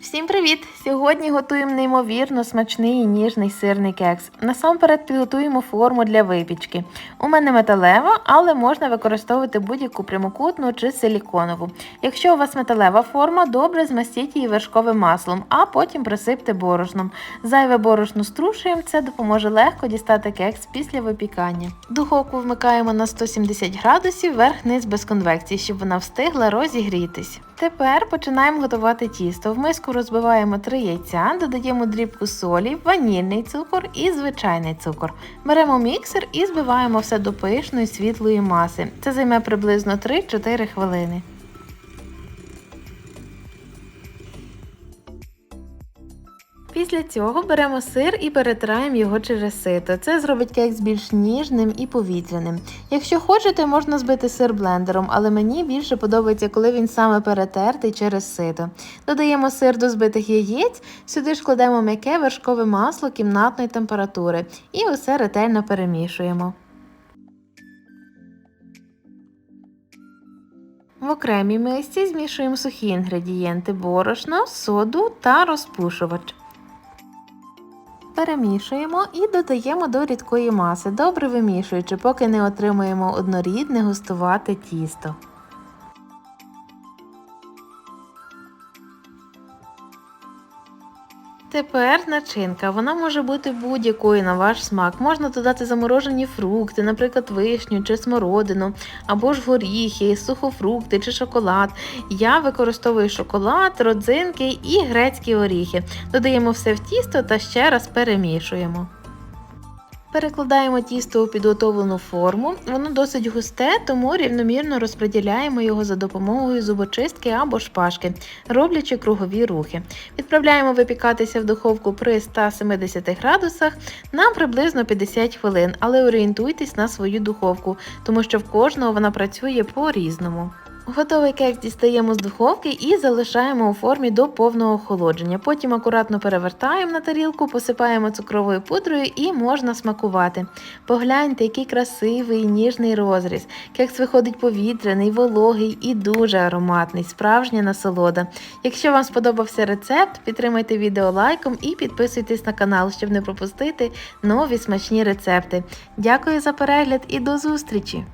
Всім привіт! Сьогодні готуємо неймовірно смачний і ніжний сирний кекс. Насамперед підготуємо форму для випічки. У мене металева, але можна використовувати будь-яку прямокутну чи силіконову. Якщо у вас металева форма, добре змастіть її вершковим маслом, а потім присипте борошном. Зайве борошно струшуємо, це допоможе легко дістати кекс після випікання. Духовку вмикаємо на 170 градусів, верх-низ без конвекції, щоб вона встигла розігрітись. Тепер починаємо готувати тісто. В миску розбиваємо 3 яйця, додаємо дрібку солі, ванільний цукор і звичайний цукор. Беремо міксер і збиваємо все до пишної світлої маси. Це займе приблизно 3-4 хвилини. Після цього беремо сир і перетираємо його через сито. Це зробить кекс більш ніжним і повітряним. Якщо хочете, можна збити сир блендером, але мені більше подобається, коли він саме перетертий через сито. Додаємо сир до збитих яєць, сюди ж кладемо м'яке вершкове масло кімнатної температури і усе ретельно перемішуємо. В окремій мисці змішуємо сухі інгредієнти борошно, соду та розпушувач. Перемішуємо і додаємо до рідкої маси, добре вимішуючи, поки не отримуємо однорідне густувате тісто. Тепер начинка. Вона може бути будь-якою на ваш смак. Можна додати заморожені фрукти, наприклад, вишню чи смородину, або ж горіхи, сухофрукти чи шоколад. Я використовую шоколад, родзинки і грецькі оріхи. Додаємо все в тісто та ще раз перемішуємо. Перекладаємо тісто у підготовлену форму. Воно досить густе, тому рівномірно розподіляємо його за допомогою зубочистки або шпажки, роблячи кругові рухи. Відправляємо випікатися в духовку при 170 градусах на приблизно 50 хвилин, але орієнтуйтесь на свою духовку, тому що в кожного вона працює по-різному. Готовий кекс дістаємо з духовки і залишаємо у формі до повного охолодження. Потім акуратно перевертаємо на тарілку, посипаємо цукровою пудрою і можна смакувати. Погляньте, який красивий ніжний розріз. Кекс виходить повітряний, вологий і дуже ароматний, справжня насолода. Якщо вам сподобався рецепт, підтримайте відео лайком і підписуйтесь на канал, щоб не пропустити нові смачні рецепти. Дякую за перегляд і до зустрічі!